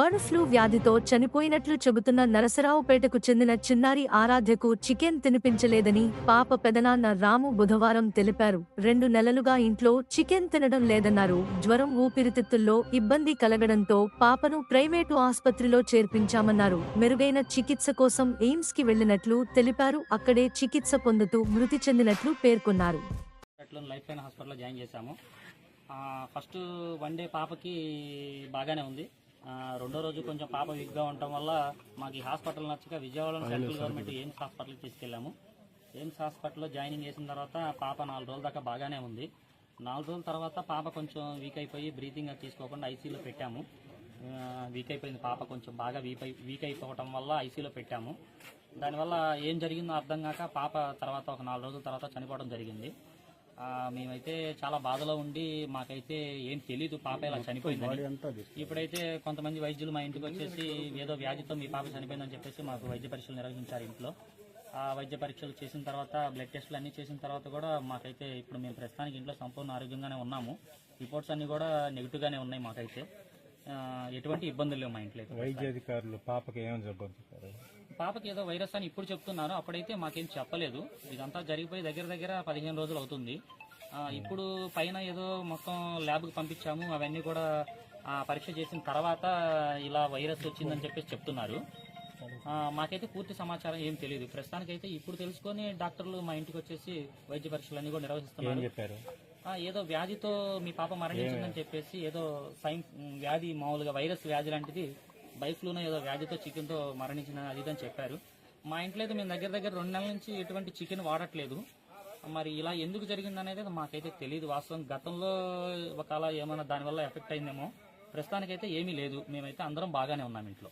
Bird flu వ్యాధితో చనిపోయినట్లు చెబుతున్న నరసరావుపేటకు చెందిన చిన్నారి ఆరాధ్యకు చికెన్ తినిపించలేదని పాప పెదనాన్న రాము బుధవారం తెలిపారు. రెండు నెలలుగా ఇంట్లో చికెన్ తినడం లేదన్నారు. జ్వరం ఊపిరితిత్తుల్లో ఇబ్బంది కలగడంతో పాపను ప్రైవేటు ఆసుపత్రిలో చేర్పించామన్నారు. మెరుగైన చికిత్స కోసం ఎయిమ్స్కి వెళ్ళినట్లు తెలిపారు. అక్కడే చికిత్స పొందుతూ మృతి చెందినట్లు పేర్కొన్నారు. ఫస్ట్ వన్ డే పాపకి బాగానే ఉంది. రెండో రోజు కొంచెం పాప వీక్గా ఉండటం వల్ల మాకు ఈ హాస్పిటల్ నచ్చక విజయవాడలో సెంట్రల్ గవర్నమెంట్ ఎయిమ్స్ హాస్పిటల్కి తీసుకెళ్ళాము. ఎయిమ్స్ హాస్పిటల్లో జాయినింగ్ చేసిన తర్వాత పాప నాలుగు రోజుల దాకా బాగానే ఉంది. నాలుగు రోజుల తర్వాత పాప కొంచెం వీక్ అయిపోయి బ్రీతింగ్ తీసుకోకుండా ఐసీలో పెట్టాము. వీక్ అయిపోయింది పాప కొంచెం బాగా వీక్ అయి వీక్ అయిపోవటం వల్ల ఐసీలో పెట్టాము. దానివల్ల ఏం జరిగిందో అర్థం కాక పాప తర్వాత ఒక నాలుగు రోజుల తర్వాత చనిపోవడం జరిగింది. మేమైతే చాలా బాధలో ఉండి మాకైతే ఏం తెలీదు పాప ఇలా చనిపోయిందని. ఇప్పుడైతే కొంతమంది వైద్యులు మా ఇంటికి వచ్చేసి ఏదో వ్యాధితో మీ పాప చనిపోయిందని చెప్పేసి మాకు వైద్య పరీక్షలు నిర్వహించారు ఇంట్లో. ఆ వైద్య పరీక్షలు చేసిన తర్వాత బ్లడ్ టెస్టులు అన్ని చేసిన తర్వాత కూడా మాకైతే ఇప్పుడు మేము ప్రస్తుతానికి ఇంట్లో సంపూర్ణ ఆరోగ్యంగానే ఉన్నాము. రిపోర్ట్స్ అన్ని కూడా నెగిటివ్ గానే ఉన్నాయి మాకైతే. ఎటువంటి ఇబ్బందులు లేవు మా ఇంట్లో అయితే. వైద్య అధికారులు పాపకి ఏమని చెప్పారు పాపకి ఏదో వైరస్ అని ఇప్పుడు చెప్తున్నారు అప్పుడైతే మాకేం చెప్పలేదు. ఇదంతా జరిగిపోయి దగ్గర దగ్గర పదిహేను రోజులు అవుతుంది. ఇప్పుడు పైన ఏదో మొత్తం ల్యాబ్కి పంపించాము. అవన్నీ కూడా ఆ, పరీక్ష చేసిన తర్వాత ఇలా వైరస్ వచ్చిందని చెప్పేసి చెప్తున్నారు. మాకైతే పూర్తి సమాచారం ఏం తెలియదు. ప్రస్తుతానికైతే ఇప్పుడు తెలుసుకొని డాక్టర్లు మా ఇంటికి వచ్చేసి వైద్య పరీక్షలు అన్ని కూడా నిర్వహిస్తున్నారు. చెప్పారు? ఏదో వ్యాధితో మీ పాప మరణించిందని చెప్పేసి ఏదో సైన్ వ్యాధి మామూలుగా వైరస్ వ్యాధి లాంటిది బైఫ్లూనో ఏదో వ్యాధితో చికెన్తో మరణించిన అది అని చెప్పారు. మా ఇంట్లో అయితే మేము దగ్గర దగ్గర రెండు నెలల నుంచి ఎటువంటి చికెన్ వాడట్లేదు. మరి ఇలా ఎందుకు జరిగింది అనేది మాకైతే తెలియదు వాస్తవం గతంలో ఒకవేళ ఏమైనా దానివల్ల ఎఫెక్ట్ అయిందేమో ప్రస్తుతానికైతే ఏమీ లేదు. మేమైతే అందరం బాగానే ఉన్నాం ఇంట్లో.